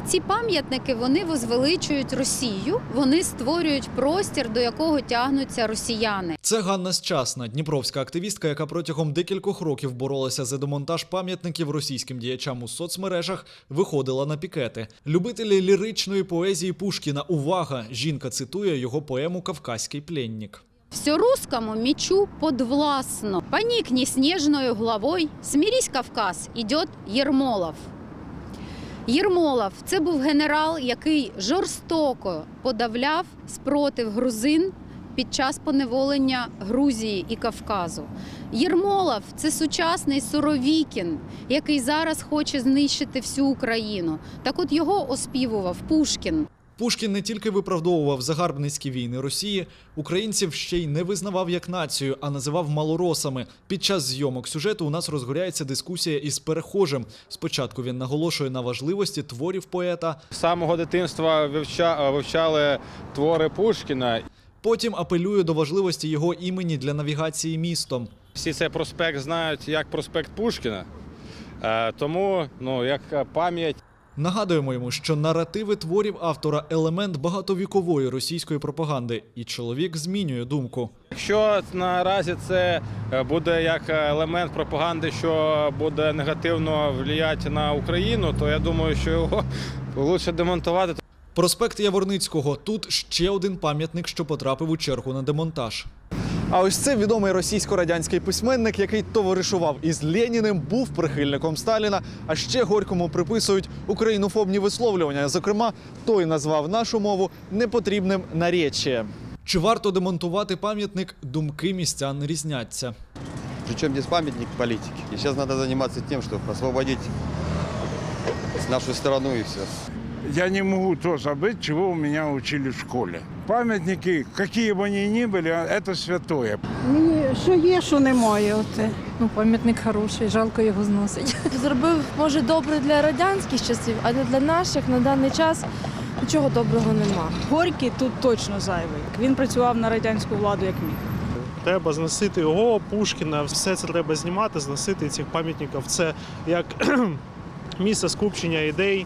Ці пам'ятники вони возвеличують Росію, вони створюють простір, до якого тягнуться росіяни. Це Ганна Счасна, дніпровська активістка, яка протягом декількох років боролася за демонтаж пам'ятників російським діячам у соцмережах, виходила на пікети. Любителі ліричної поезії Пушкіна. Увага! Жінка цитує його поему Кавказький пленник. Все русскому мечу подвластно. Поникни снежною главой, смирись, Кавказ, идет Єрмолов. Єрмолов це був генерал, який жорстоко подавляв спротив грузин під час поневолення Грузії і Кавказу. Єрмолов це сучасний Суровікін, який зараз хоче знищити всю Україну. Так от його оспівував Пушкін. Пушкін не тільки виправдовував загарбницькі війни Росії, українців ще й не визнавав як націю, а називав малоросами. Під час зйомок сюжету у нас розгоряється дискусія із перехожим. Спочатку він наголошує на важливості творів поета, З самого дитинства вивча, вивчали твори Пушкіна. потім апелює до важливості його імені для навігації містом. Всі цей проспект знають як проспект Пушкіна. Е, Тому, ну, як пам'ять, Нагадуємо йому, що наративи творів автора елемент багатовікової російської пропаганди, і чоловік змінює думку. якщо наразі це е, буде як елемент пропаганди, що буде негативно впливати на Україну, то я думаю, що його краще демонтувати. Проспект Яворницького тут ще один пам'ятник, що потрапив у чергу на демонтаж. А ось це відомий російсько-радянський письменник, який товаришував із Леніним, був прихильником Сталіна. А ще горькому приписують українофобні висловлювання. Зокрема, той назвав нашу мову непотрібним наречієм. Чи варто демонтувати пам'ятник? Думки містян різняться. Причем здесь памятник политики. И сейчас надо заниматься тем, чтобы освободить нашу страну и все Я не могу то забыть, чего у меня учили в школе. Памятники, какие бы они ни были, это святое. Мені що є, що немає. Оце. Ну, пам'ятник хороший, жалко його зносить. зробив може добре для радянських часів, але для наших на даний час нічого доброго нема. Горький тут точно зайвий. Він працював на радянську владу як міг. Треба зносити його, Пушкіна, все це треба знімати, зносити цих пам'ятників. Це як місце скупчення ідей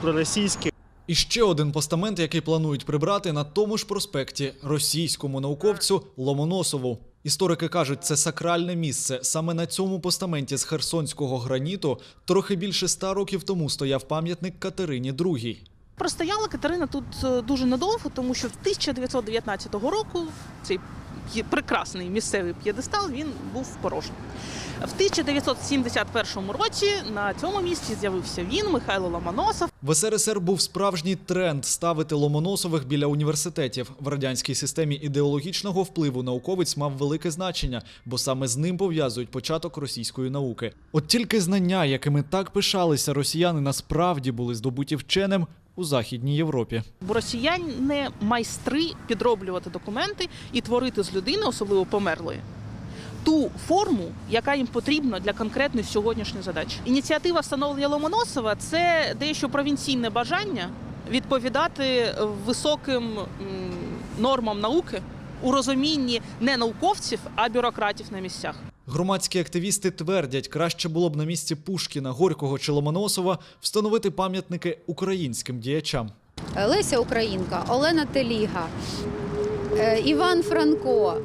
проросійських. І ще один постамент, який планують прибрати на тому ж проспекті російському науковцю Ломоносову. Історики кажуть, це сакральне місце. Саме на цьому постаменті з херсонського граніту трохи більше ста років тому стояв пам'ятник Катерині II. Простояла Катерина тут е, дуже надовго, тому що в 1919 року цей прекрасний місцевий п'єдестал він був порожній. В 1971 році на цьому місці з'явився він, Михайло Ломоносов. В СРСР був справжній тренд ставити Ломоносових біля університетів. В радянській системі ідеологічного впливу науковець мав велике значення, бо саме з ним пов'язують початок російської науки. От тільки знання, якими так пишалися росіяни, насправді були здобуті вченим у Західній Європі. Бо росіяни не майстри підроблювати документи і творити з людини, особливо померлої. Ту форму, яка їм потрібна для конкретної сьогоднішньої задачі. Ініціатива встановлення Ломоносова це дещо провінційне бажання відповідати високим нормам науки у розумінні не науковців, а бюрократів на місцях. Громадські активісти твердять, краще було б на місці Пушкіна, Горького чи Ломоносова встановити пам'ятники українським діячам. Леся Українка, Олена Теліга, е, Іван Франко.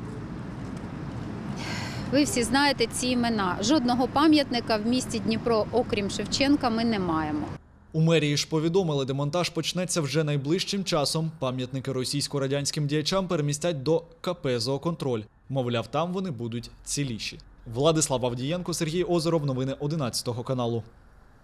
Ви всі знаєте ці імена. Жодного пам'ятника в місті Дніпро, окрім Шевченка, ми не маємо. У мерії ж повідомили, демонтаж почнеться вже найближчим часом. Пам'ятники російсько-радянським діячам перемістять до КП «Зооконтроль». Мовляв, там вони будуть ціліші. Владислав Авдієнко, Сергій Озеров. Новини 11 каналу.